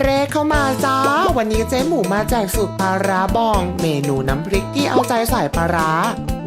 เรเข้ามาจ้า วันนี้เจ๊หมูมาแจกสูตรปลาร้าบอง เมนูน้ำพริกที่เอาใจใส่ปลาร้า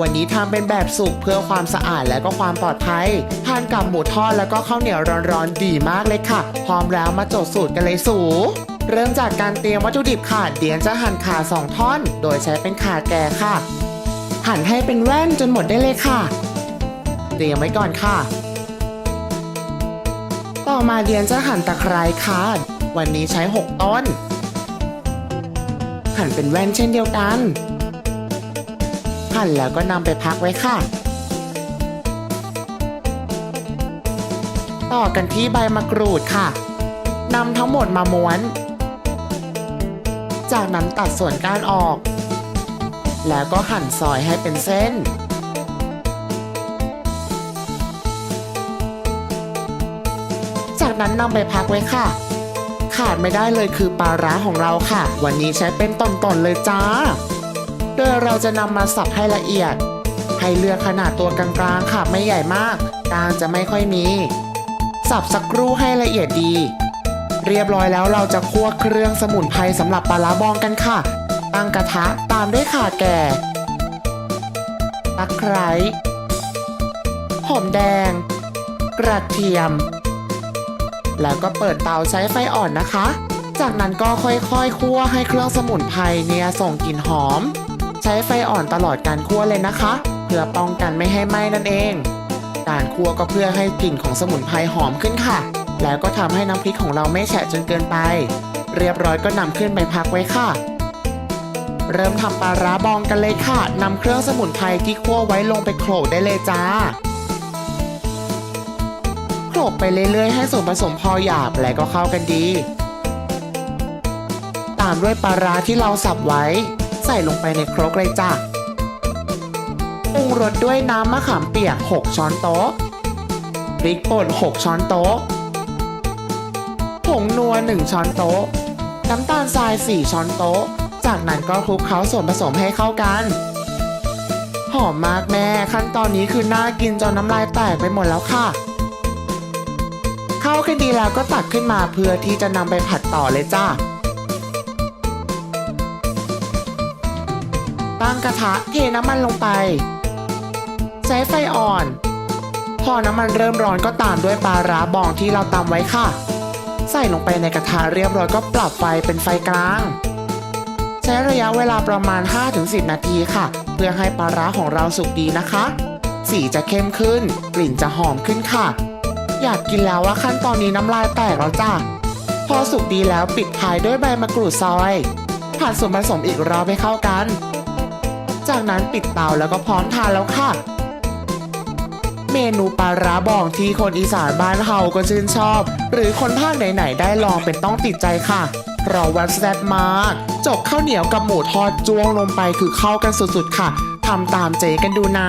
วันนี้ทำเป็นแบบสุกเพื่อความสะอาดและก็ความปลอดภัยทานกับหมูทอดแล้วก็ข้าวเหนียวร้อนๆดีมากเลยค่ะ พร้อมแล้วมาจดสูตรกันเลยสูเริ่มจากการเตรียมวัตถุดิบค่ะ เดียนจะหั่นขาสองท่อน โดยใช้เป็นขาแก่ค่ะ หั่นให้เป็นแว่นจนหมดได้เลยค่ะ เตรียมไว้ก่อนค่ะ ต่อมาเดียนจะหั่นตะไคร้ค่ะ วันนี้ใช้ 6 ต้น หั่นเป็นแว่นเช่นเดียวกัน หั่นแล้วก็นำไปพักไว้ค่ะ ต่อกันที่ใบมะกรูดค่ะนำทั้งหมดมาม้วน จากนั้นตัดส่วนก้านออก แล้วก็หั่นซอยให้เป็นเส้นจากนั้นนำไปพักไว้ค่ะ ขาดไม่ได้เลยคือปลาร้าของเราค่ะ วันนี้ใช้เป็นตอนๆเลยจ้า โดยเราจะนำมาสับให้ละเอียด ให้เลือกขนาดตัวกลางๆค่ะไม่ใหญ่มากกลางจะไม่ค่อยมี สับสักครู่ให้ละเอียดดี เรียบร้อยแล้วเราจะคั่วเครื่องสมุนไพรสำหรับปลาร้าบองกันค่ะตั้งกระทะตามด้วยข่าแก่ตะไคร้หอมแดง กระเทียม แล้วก็เปิดเตาใช้ไฟอ่อนนะคะ จากนั้นก็ค่อยๆคั่วให้เครื่องสมุนไพรเนี่ยส่งกลิ่นหอม ใช้ไฟอ่อนตลอดการคั่วเลยนะคะ เพื่อป้องกันไม่ให้ไหม้นั่นเอง การคั่วก็เพื่อให้กลิ่นของสมุนไพรหอมขึ้นค่ะ แล้วก็ทำให้น้ำพริกของเราไม่แฉะจนเกินไป เรียบร้อยก็นำขึ้นไปพักไว้ค่ะเริ่มทำปลาร้าบองกันเลยค่ะ นำเครื่องสมุนไพรที่คั่วไว้ลงไปโขลกได้เลยจ้า โขลกไปเรื่อยๆ ให้ส่วนผสมพอหยาบและก็เข้ากันดี ตามด้วยปลาร้าที่เราสับไว้ ใส่ลงไปในครกเลยจ้ะปรุงรสด้วยน้ำมะขามเปียก 6 ช้อนโต๊ะพริกป่น 6 ช้อนโต๊ะผงนัว 1 ช้อนโต๊ะ น้ำตาลทราย 4 ช้อนโต๊ะ จากนั้นก็คลุกเคล้าส่วนผสมให้เข้ากัน หอมมากแม่ ขั้นตอนนี้คือน่ากินจนน้ำลายแตกไปหมดแล้วค่ะ เข้ากันดีแล้วก็ตักขึ้นมาเพื่อที่จะนำไปผัดต่อเลยจ้าตั้งกระทะเทน้ำมันลงไปใช้ไฟอ่อน พอน้ำมันเริ่มร้อนก็ตามด้วยปลาร้าบองที่เราตำไว้ค่ะ ใส่ลงไปในกระทะเรียบร้อยก็ปรับไฟเป็นไฟกลาง ใช้ระยะเวลาประมาณ 5-10 นาทีค่ะ เพื่อให้ปลาร้าของเราสุกดีนะคะ สีจะเข้มขึ้น กลิ่นจะหอมขึ้นค่ะ อยากกินแล้วว่าขั้นตอนนี้น้ำลายแตกแล้วจ้ะ พอสุกดีแล้วปิดท้ายด้วยใบมะกรูดซอยผัดส่วนผสมอีกรอบให้เข้ากัน จากนั้นปิดเตาแล้วก็พร้อมทานแล้วค่ะ เมนูปลาร้าบองที่คนอีสานบ้านเฮาก็ชื่นชอบ หรือคนภาคไหนๆได้ลองเป็นต้องติดใจค่ะเราว่าแซ่บมาก จกข้าวเหนียวกับหมูทอดจ้วงลงไปคือเข้ากันสุดๆค่ะทำตามเจกันดูนะ